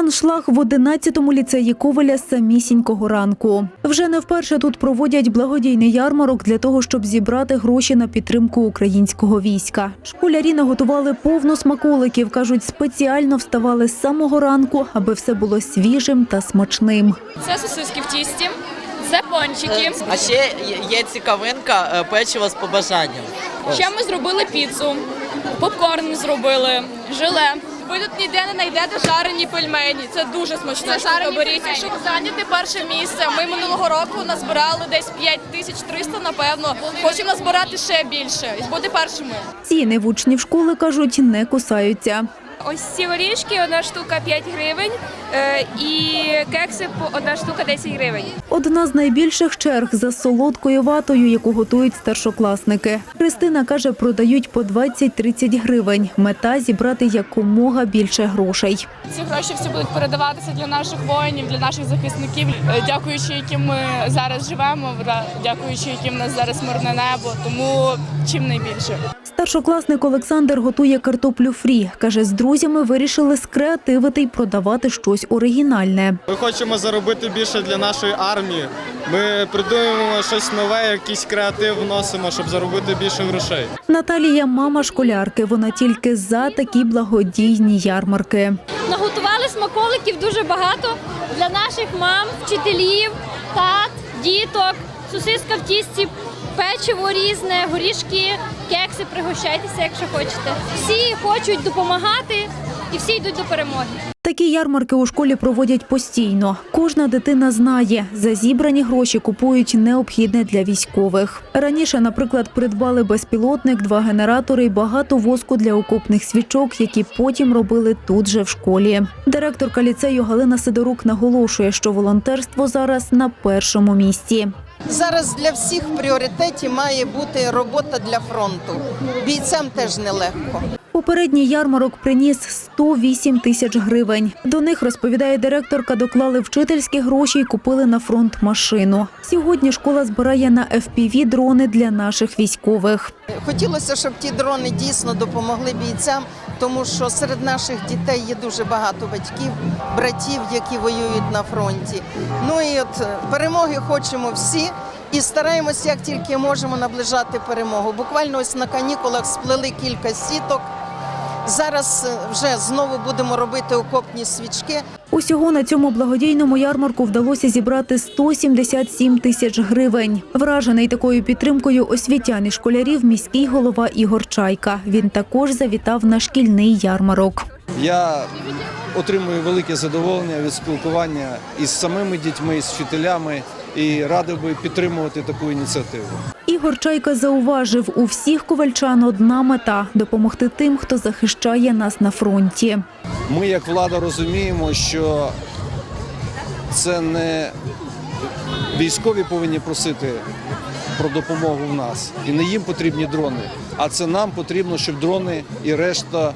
Аншлаг в 11-му ліцеї Ковеля з самісінького ранку. Вже не вперше тут проводять благодійний ярмарок для того, щоб зібрати гроші на підтримку українського війська. Школярі наготували повно смаколиків. кажуть, спеціально вставали з самого ранку, аби все було свіжим та смачним. Це сосиски в тісті, це пончики. А ще є- цікавинка е, печиво з побажанням. Ще ми зробили піцу, попкорн зробили, желе. Ви тут ніде не знайдете жарені пельмені. Це дуже смачно. Це жарені беріть. Щоб зайняти перше місце. Ми минулого року назбирали десь 5300, напевно. Хочемо назбирати ще більше і бути першими. Ціни в учнів школи кажуть, не кусаються. Ось ці горішки, одна штука 5 гривень е, і кекси одна штука 10 гривень. Одна з найбільших черг за солодкою ватою, яку готують старшокласники. Христина каже, продають по 20-30 гривень. Мета зібрати якомога більше грошей. Ці гроші всі будуть передаватися для наших воїнів, для наших захисників, е, дякуючи, яким ми зараз живемо, дякуючи, яким в нас зараз мирне небо. Тому чим найбільше. Старшокласник Олександр готує картоплю фрі. Каже, з друзями вирішили скреативити й продавати щось оригінальне. Ми хочемо заробити більше для нашої армії. Ми придумуємо щось нове, якийсь креатив вносимо, щоб заробити більше грошей. Наталія мама школярки. Вона тільки за такі благодійні ярмарки. Наготували смаколиків дуже багато для наших мам, вчителів, тат, діток, сосиска в тісті, печиво різне, горішки, кекси. Пригощайтеся, якщо хочете. Всі хочуть допомагати і всі йдуть до перемоги. Такі ярмарки у школі проводять постійно. Кожна дитина знає, за зібрані гроші купують необхідне для військових. Раніше, наприклад, придбали безпілотник, два генератори і багато воску для окопних свічок, які потім робили тут же в школі. Директорка ліцею Галина Сидорук наголошує, що волонтерство зараз на першому місці. Зараз для всіх в пріоритеті має бути робота для фронту. Бійцям теж нелегко. Попередній ярмарок приніс 108 тисяч гривень. До них, розповідає директорка, доклали вчительські гроші і купили на фронт машину. Сьогодні школа збирає на FPV дрони для наших військових. Хотілося, щоб ті дрони дійсно допомогли бійцям, тому що серед наших дітей є дуже багато батьків, братів, які воюють на фронті. Ну і от е, перемоги хочемо всі. І стараємося, як тільки можемо, наближати перемогу. Буквально ось на канікулах сплели кілька сіток. Зараз е, вже знову будемо робити окопні свічки. Усього на цьому благодійному ярмарку вдалося зібрати 177 тисяч гривень. Вражений такою підтримкою освітян і школярів міський голова Ігор Чайка. Він також завітав на шкільний ярмарок. Я отримую велике задоволення від спілкування із самими дітьми, з вчителями і радив би підтримувати таку ініціативу. Ігор Чайка зауважив, у всіх ковальчан одна мета допомогти тим, хто захищає нас на фронті. Ми, як влада, розуміємо, що це не військові повинні просити про допомогу в нас, і не їм потрібні дрони, а це нам потрібно, щоб дрони і решта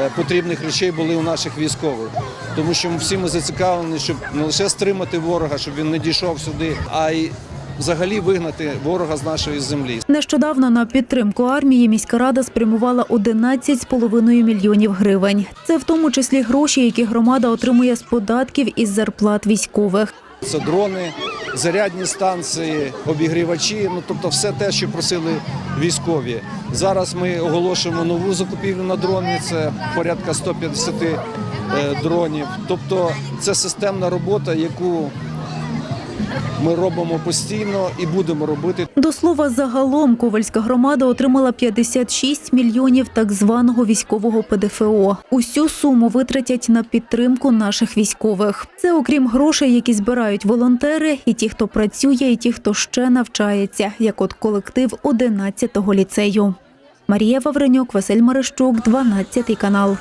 е, потрібних речей були у наших військових. Тому що ми всі ми зацікавлені, щоб не лише стримати ворога, щоб він не дійшов сюди, а й взагалі вигнати ворога з нашої землі. Нещодавно на підтримку армії міська рада спрямувала 11,5 мільйонів гривень. Це в тому числі гроші, які громада отримує з податків із зарплат військових. Це дрони, зарядні станції, обігрівачі, ну тобто все те, що просили військові. Зараз ми оголошуємо нову закупівлю на дрони. Це порядка 150 е, дронів. Тобто це системна робота, яку ми робимо постійно і будемо робити. До слова, загалом Ковальська громада отримала 56 мільйонів так званого військового ПДФО. Усю суму витратять на підтримку наших військових. Це окрім грошей, які збирають волонтери, і ті, хто працює, і ті, хто ще навчається, як от колектив 11-го ліцею. Марія Вавренюк, Василь Марищук, 12 канал.